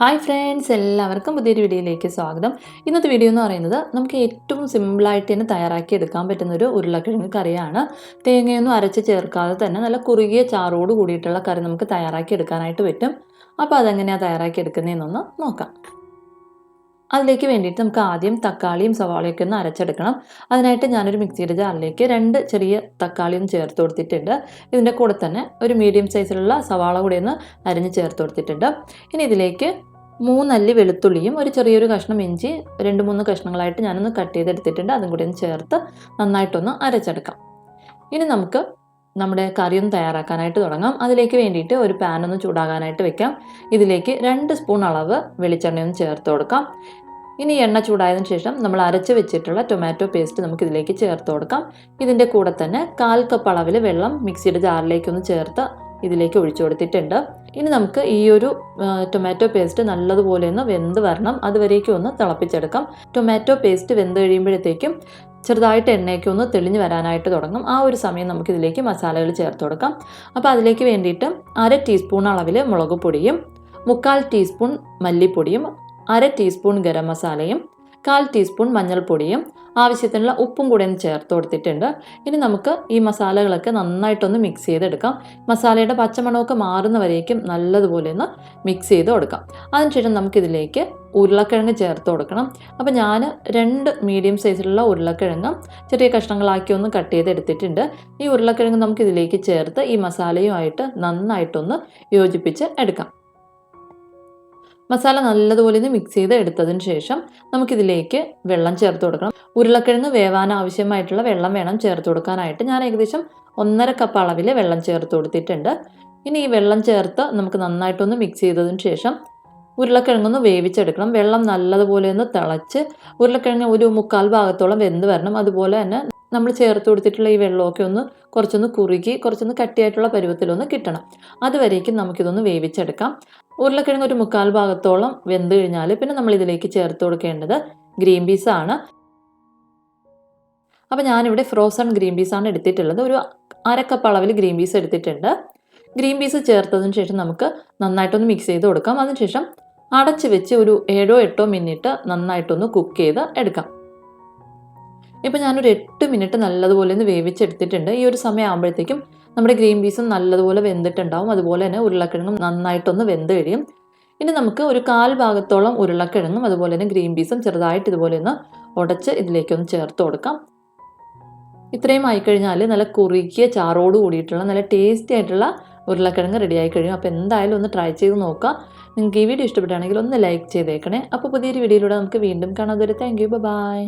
Hi friends എല്ലാവർക്കും പുതിയൊരു വീഡിയോയിലേക്ക് സ്വാഗതം. ഇന്നത്തെ വീഡിയോ എന്ന് പറയുന്നത് നമുക്ക് ഏറ്റവും സിമ്പിളായിട്ട് തന്നെ തയ്യാറാക്കി എടുക്കാൻ പറ്റുന്ന ഒരു ഉരുളക്കിഴങ്ങ് കറിയാണ്. തേങ്ങയൊന്നും അരച്ച് ചേർക്കാതെ തന്നെ നല്ല കുറുകിയ ചാറോട് കൂടിയിട്ടുള്ള കറി നമുക്ക് തയ്യാറാക്കി എടുക്കാനായിട്ട് പറ്റും. അപ്പോൾ അതെങ്ങനെയാണ് തയ്യാറാക്കി എടുക്കുന്നതെന്നൊന്ന് നോക്കാം. അതിലേക്ക് വേണ്ടിയിട്ട് നമുക്ക് ആദ്യം തക്കാളിയും സവാളയൊക്കെ ഒന്ന് അരച്ചെടുക്കണം. അതിനായിട്ട് ഞാനൊരു മിക്സിയുടെ ജാറിലേക്ക് രണ്ട് ചെറിയ തക്കാളിയും ചേർത്ത് കൊടുത്തിട്ടുണ്ട്. ഇതിന്റെ കൂടെ തന്നെ ഒരു മീഡിയം സൈസിലുള്ള സവാള കൂടി ഒന്ന് അരിഞ്ഞ് ചേർത്ത് കൊടുത്തിട്ടുണ്ട്. ഇനി ഇതിലേക്ക് മൂന്നല്ലി വെളുത്തുള്ളിയും ഒരു ചെറിയൊരു കഷ്ണം ഇഞ്ചി രണ്ട് മൂന്ന് കഷ്ണങ്ങളായിട്ട് ഞാനൊന്ന് കട്ട് ചെയ്തെടുത്തിട്ടുണ്ട്. അതും കൂടി ഒന്ന് ചേർത്ത് നന്നായിട്ടൊന്ന് അരച്ചെടുക്കാം. ഇനി നമുക്ക് നമ്മുടെ കറിയൊന്ന് തയ്യാറാക്കാനായിട്ട് തുടങ്ങാം. അതിലേക്ക് വേണ്ടിയിട്ട് ഒരു പാൻ ഒന്ന് ചൂടാകാനായിട്ട് വെക്കാം. ഇതിലേക്ക് രണ്ട് സ്പൂൺ അളവ് വെളിച്ചെണ്ണയൊന്ന് ചേർത്ത് കൊടുക്കാം. ഇനി എണ്ണ ചൂടായതിനു ശേഷം നമ്മൾ അരച്ച് വെച്ചിട്ടുള്ള ടൊമാറ്റോ പേസ്റ്റ് നമുക്ക് ഇതിലേക്ക് ചേർത്ത് കൊടുക്കാം. ഇതിന്റെ കൂടെ തന്നെ കാൽ കപ്പ് അളവിൽ വെള്ളം മിക്സിയുടെ ജാറിലേക്കൊന്ന് ചേർത്ത് ഇതിലേക്ക് ഒഴിച്ചു കൊടുത്തിട്ടുണ്ട്. ഇനി നമുക്ക് ഈ ഒരു ടൊമാറ്റോ പേസ്റ്റ് നല്ലതുപോലെ ഒന്ന് വെന്ത് വരണം. അതുവരേക്കും ഒന്ന് തിളപ്പിച്ചെടുക്കാം. ടൊമാറ്റോ പേസ്റ്റ് വെന്ത് കഴിയുമ്പോഴത്തേക്കും ചെറുതായിട്ട് എണ്ണയൊക്കെ ഒന്ന് തെളിഞ്ഞു വരാനായിട്ട് തുടങ്ങും. ആ ഒരു സമയം നമുക്കിതിലേക്ക് മസാലകൾ ചേർത്ത് കൊടുക്കാം. അപ്പോൾ അതിലേക്ക് വേണ്ടിയിട്ട് അര ടീസ്പൂൺ അളവിൽ മുളക് പൊടിയും മുക്കാൽ ടീസ്പൂൺ മല്ലിപ്പൊടിയും അര ടീസ്പൂൺ ഗരം മസാലയും കാൽ ടീസ്പൂൺ മഞ്ഞൾപ്പൊടിയും ആവശ്യത്തിനുള്ള ഉപ്പും കൂടെ ഒന്ന് ചേർത്ത് കൊടുത്തിട്ടുണ്ട്. ഇനി നമുക്ക് ഈ മസാലകളൊക്കെ നന്നായിട്ടൊന്ന് മിക്സ് ചെയ്തെടുക്കാം. മസാലയുടെ പച്ചമണമൊക്കെ മാറുന്നവരേക്കും നല്ലതുപോലെ ഒന്ന് മിക്സ് ചെയ്ത് കൊടുക്കാം. അതിനുശേഷം നമുക്കിതിലേക്ക് ഉരുളക്കിഴങ്ങ് ചേർത്ത് കൊടുക്കണം. അപ്പോൾ ഞാൻ രണ്ട് മീഡിയം സൈസിലുള്ള ഉരുളക്കിഴങ്ങ് ചെറിയ കഷ്ണങ്ങളാക്കി ഒന്ന് കട്ട് ചെയ്തെടുത്തിട്ടുണ്ട്. ഈ ഉരുളക്കിഴങ്ങ് നമുക്കിതിലേക്ക് ചേർത്ത് ഈ മസാലയുമായിട്ട് നന്നായിട്ടൊന്ന് യോജിപ്പിച്ച് എടുക്കാം. മസാല നല്ലതുപോലെ ഒന്ന് മിക്സ് ചെയ്ത് എടുത്തതിന് ശേഷം നമുക്കിതിലേക്ക് വെള്ളം ചേർത്ത് കൊടുക്കണം. ഉരുളക്കിഴങ്ങ് വേവാൻ ആവശ്യമായിട്ടുള്ള വെള്ളം വേണം ചേർത്ത് കൊടുക്കാനായിട്ട്. ഞാൻ ഏകദേശം ഒന്നര കപ്പ് അളവിൽ വെള്ളം ചേർത്ത് കൊടുത്തിട്ടുണ്ട്. ഇനി ഈ വെള്ളം ചേർത്ത് നമുക്ക് നന്നായിട്ടൊന്ന് മിക്സ് ചെയ്തതിന് ശേഷം ഉരുളക്കിഴങ്ങൊന്ന് വേവിച്ചെടുക്കണം. വെള്ളം നല്ലതുപോലെ ഒന്ന് തിളച്ച് ഉരുളക്കിഴങ്ങ് ഒരു മുക്കാൽ ഭാഗത്തോളം വെന്ത് വരണം. അതുപോലെ തന്നെ നമ്മൾ ചേർത്ത് കൊടുത്തിട്ടുള്ള ഈ വെള്ളമൊക്കെ ഒന്ന് കുറച്ചൊന്ന് കുറുകി കുറച്ചൊന്ന് കട്ടിയായിട്ടുള്ള പരുവത്തിലൊന്ന് കിട്ടണം. അതുവരേക്കും നമുക്കിതൊന്ന് വേവിച്ചെടുക്കാം. ഉരുളക്കിഴങ്ങ് ഒരു മുക്കാൽ ഭാഗത്തോളം വെന്ത് കഴിഞ്ഞാൽ പിന്നെ നമ്മൾ ഇതിലേക്ക് ചേർത്ത് കൊടുക്കേണ്ടത് ഗ്രീൻ പീസ് ആണ്. അപ്പോൾ ഞാനിവിടെ ഫ്രോസൺ ഗ്രീൻ പീസാണ് എടുത്തിട്ടുള്ളത്. ഒരു അരക്കപ്പ് അളവിൽ ഗ്രീൻ പീസ് എടുത്തിട്ടുണ്ട്. ഗ്രീൻ പീസ് ചേർത്തതിന് ശേഷം നമുക്ക് നന്നായിട്ടൊന്ന് മിക്സ് ചെയ്ത് കൊടുക്കാം. അതിനുശേഷം അടച്ച് വെച്ച് ഒരു ഏഴോ എട്ടോ മിനിറ്റ് നന്നായിട്ടൊന്ന് കുക്ക് ചെയ്ത് എടുക്കാം. ഇപ്പോൾ ഞാനൊരു എട്ട് മിനിറ്റ് നല്ലതുപോലെ ഒന്ന് വേവിച്ചെടുത്തിട്ടുണ്ട്. ഈ ഒരു സമയം ആകുമ്പോഴത്തേക്കും നമ്മുടെ ഗ്രീൻ പീസും നല്ലതുപോലെ വെന്തിട്ടുണ്ടാവും. അതുപോലെ തന്നെ ഉരുളക്കിഴങ്ങും നന്നായിട്ടൊന്ന് വെന്ത് കഴിയും. ഇനി നമുക്ക് ഒരു കാൽ ഭാഗത്തോളം ഉരുളക്കിഴങ്ങും അതുപോലെ തന്നെ ഗ്രീൻ പീസും ചെറുതായിട്ട് ഇതുപോലെ ഒന്ന് ഉടച്ച് ഇതിലേക്കൊന്ന് ചേർത്ത് കൊടുക്കാം. ഇത്രയും ആയിക്കഴിഞ്ഞാൽ നല്ല കുറുകിയ ചാറോട് കൂടിയിട്ടുള്ള നല്ല ടേസ്റ്റി ആയിട്ടുള്ള ഉരുളക്കിഴങ്ങ് റെഡി ആയി കഴിയും. അപ്പോൾ എന്തായാലും ഒന്ന് ട്രൈ ചെയ്ത് നോക്കുക നിങ്ങൾക്ക് ഈ വീഡിയോ ഇഷ്ടപ്പെട്ടാണെങ്കിൽ ഒന്ന് ലൈക്ക് ചെയ്തേക്കണേ. അപ്പോൾ പുതിയൊരു വീഡിയോയിലൂടെ നമുക്ക് വീണ്ടും കാണാം. അതുവരെ താങ്ക് യു ബൈ